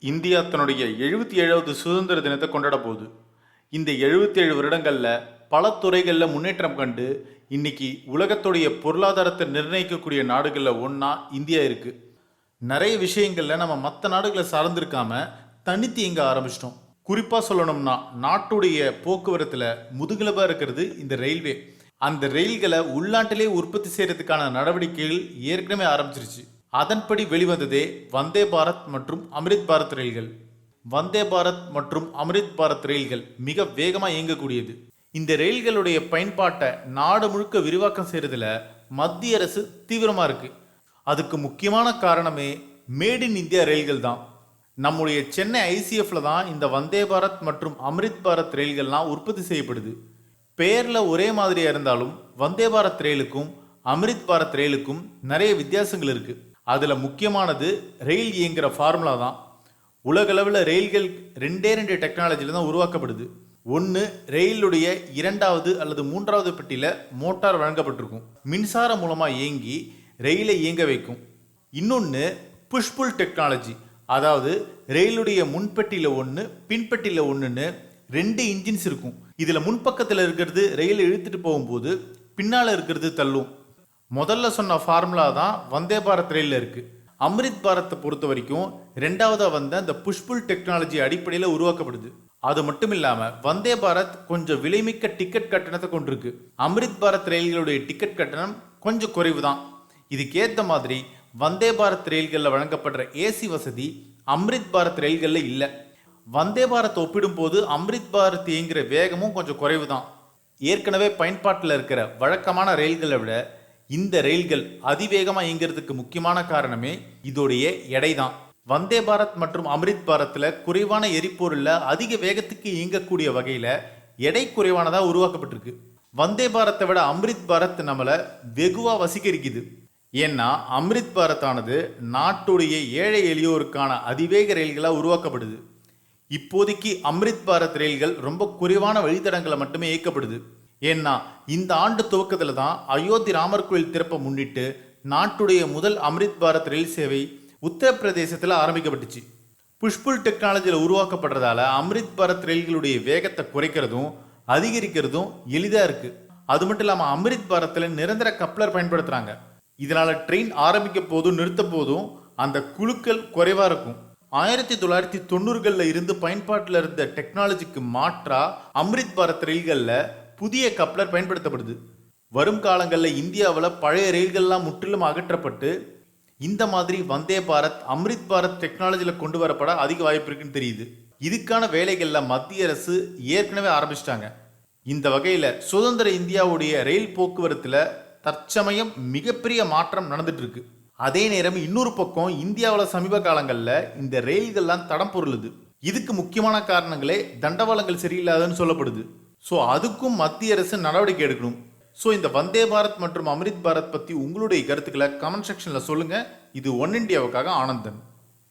India தன்னுடைய எழுபத்தி ஏழாவது சுதந்திர தினத்தை கொண்டாட போகுது இந்த எழுபத்தி ஏழு வருடங்களில் பல துறைகளில் முன்னேற்றம் கண்டு இன்னைக்கு உலகத்துடைய பொருளாதாரத்தை நிர்ணயிக்கக்கூடிய நாடுகளில் ஒன்றா இந்தியா இருக்கு. நிறைய விஷயங்களில் நம்ம மற்ற நாடுகளை சார்ந்திருக்காம தனித்து இயங்க ஆரம்பிச்சிட்டோம். குறிப்பாக சொல்லணும்னா நாட்டுடைய போக்குவரத்தில் முதுகெலும்பாக இருக்கிறது இந்த ரயில்வே. அந்த ரயில்களை உள்நாட்டிலே உற்பத்தி செய்கிறதுக்கான நடவடிக்கைகள் ஏற்கனவே ஆரம்பிச்சிருச்சு. அதன்படி வெளிவந்ததே வந்தே பாரத் மற்றும் அமிர்த் பாரத் ரயில்கள். வந்தே பாரத் மற்றும் அமிர்த் பாரத் ரயில்கள் மிக வேகமாக இயங்கக்கூடியது. இந்த ரயில்களுடைய பயன்பாட்டை நாடு முழுக்க விரிவாக்கம் செய்கிறதுல மத்திய அரசு தீவிரமாக இருக்குது அதுக்கு முக்கியமான காரணமே மேட் இன் இந்தியா ரயில்கள் தான். நம்முடைய சென்னை ஐசிஎஃப்ல தான் இந்த வந்தே பாரத் மற்றும் அம்ரித் பாரத் ரயில்கள்லாம் உற்பத்தி செய்யப்படுது. பெயரில் ஒரே மாதிரியாக இருந்தாலும் வந்தே பாரத் ரயிலுக்கும் அமிர்த் பாரத் ரயிலுக்கும் நிறைய வித்தியாசங்கள் இருக்குது அதில் முக்கியமானது ரயில் இயங்குகிற ஃபார்முலா தான். உலகளவில் ரயில்கள் ரெண்டே ரெண்டு டெக்னாலஜியில் தான் உருவாக்கப்படுது. ஒன்று ரயிலுடைய இரண்டாவது அல்லது மூன்றாவது பெட்டியில் மோட்டார் வழங்கப்பட்டிருக்கும். மின்சாரம் மூலமாக இயங்கி ரயிலை இயங்க வைக்கும். இன்னொன்று புஷ்புல் டெக்னாலஜி அதாவது ரயிலுடைய முன்பெட்டியில் ஒன்று பின்பெட்டியில் ஒன்றுன்னு ரெண்டு இன்ஜின்ஸ் இருக்கும். இதில் முன்பக்கத்தில் இருக்கிறது ரயிலை இழுத்துட்டு போகும்போது பின்னால் இருக்கிறது தள்ளும். முதல்ல சொன்ன ஃபார்முலா தான் வந்தே பாரத் ரயிலில் இருக்குது அம்ரித் பாரத்தை பொறுத்த வரைக்கும் ரெண்டாவதாக வந்த அந்த புஷ்புல் டெக்னாலஜி அடிப்படையில் உருவாக்கப்படுது. அது மட்டும் இல்லாமல் வந்தே பாரத் கொஞ்சம் விலைமிக்க டிக்கெட் கட்டணத்தை கொண்டிருக்கு. அம்ரித் பாரத் ரயில்களுடைய டிக்கெட் கட்டணம் கொஞ்சம் குறைவு தான் இதுக்கேற்ற மாதிரி வந்தே பாரத் ரயில்களில் வழங்கப்படுற ஏசி வசதி அம்ரித் பாரத் ரயில்களில் இல்லை. வந்தே பாரத் ஒப்பிடும்போது அம்ரித் பாரத் இயங்குகிற வேகமும் கொஞ்சம் குறைவு தான் ஏற்கனவே பயன்பாட்டில் இருக்கிற வழக்கமான ரயில்களை விட இந்த ரயில்கள் அதிவேகமாக இயங்குறதுக்கு முக்கியமான காரணமே இதோடைய எடை தான் வந்தே பாரத் மற்றும் அமிர்த் பாரத்தில் குறைவான எரிபொருளில் அதிக வேகத்துக்கு இயங்கக்கூடிய வகையில் எடை குறைவானதாக உருவாக்கப்பட்டிருக்கு. வந்தே பாரத்தை விட அம்ரித் பாரத் நம்மளை வெகுவாக வசீகரிக்குது. ஏன்னா அம்ரித் பாரத் ஆனது நாட்டுடைய ஏழை எளியோருக்கான அதிவேக ரயில்களாக உருவாக்கப்படுது. இப்போதைக்கு அம்ரித் பாரத் ரயில்கள் ரொம்ப குறைவான வழித்தடங்களை மட்டுமே இயக்கப்படுது. ஏன்னா இந்த ஆண்டு துவக்கத்தில் தான் அயோத்தி ராமர் கோயில் திறப்பை முன்னிட்டு நாட்டுடைய முதல் அம்ரித் பாரத் ரயில் சேவை உத்தரப்பிரதேசத்தில் ஆரம்பிக்கப்பட்டுச்சு. புஷ்புல் டெக்னாலஜியில் உருவாக்கப்படுறதால அம்ரித் பாரத் ரயில்களுடைய வேகத்தை குறைக்கிறதும் அதிகரிக்கிறதும் எளிதாக இருக்குது அது மட்டும் இல்லாமல் அம்ரித் பாரத்தில் நிரந்தர கப்ளர் பயன்படுத்துகிறாங்க இதனால் ட்ரெயின் ஆரம்பிக்க போதும் நிறுத்த போதும் அந்த குழுக்கள் குறைவாக இருக்கும். ஆயிரத்தி தொள்ளாயிரத்தி தொண்ணூறுகளில் இருந்து பயன்பாட்டில் இருந்த டெக்னாலஜிக்கு மாற்றா அம்ரித் பாரத் ரயில்களில் புதிய கப்ளர் பயன்படுத்தப்படுது. வரும் காலங்களில் இந்தியாவில் பழைய ரயில்கள்லாம் முற்றிலும் அகற்றப்பட்டு இந்த மாதிரி வந்தே பாரத் அம்ரித் பாரத் டெக்னாலஜியில் கொண்டு வரப்பட அதிக வாய்ப்பு இருக்குன்னு தெரியுது. இதுக்கான வேலைகளில் மத்திய அரசு ஏற்கனவே ஆரம்பிச்சிட்டாங்க. இந்த வகையில் சுதந்திர இந்தியாவுடைய ரயில் போக்குவரத்தில் தற்சமயம் மிகப்பெரிய மாற்றம் நடந்துட்டுருக்கு. அதே நேரம் இன்னொரு பக்கம் இந்தியாவில் சமீப காலங்களில் இந்த ரயில்கள்லாம் தடம் பொருளுது. இதுக்கு முக்கியமான காரணங்களே தண்டவாளங்கள் சரியில்லாதன்னு சொல்லப்படுது. ஸோ அதுக்கும் மத்திய அரசு நடவடிக்கை எடுக்கணும். ஸோ இந்த வந்தே பாரத் மற்றும் அமிர்த் பாரத் பற்றி உங்களுடைய கருத்துக்களை கமெண்ட் செக்ஷனில் சொல்லுங்கள் இது ஒன் இண்டியாவுக்காக ஆனந்தன்.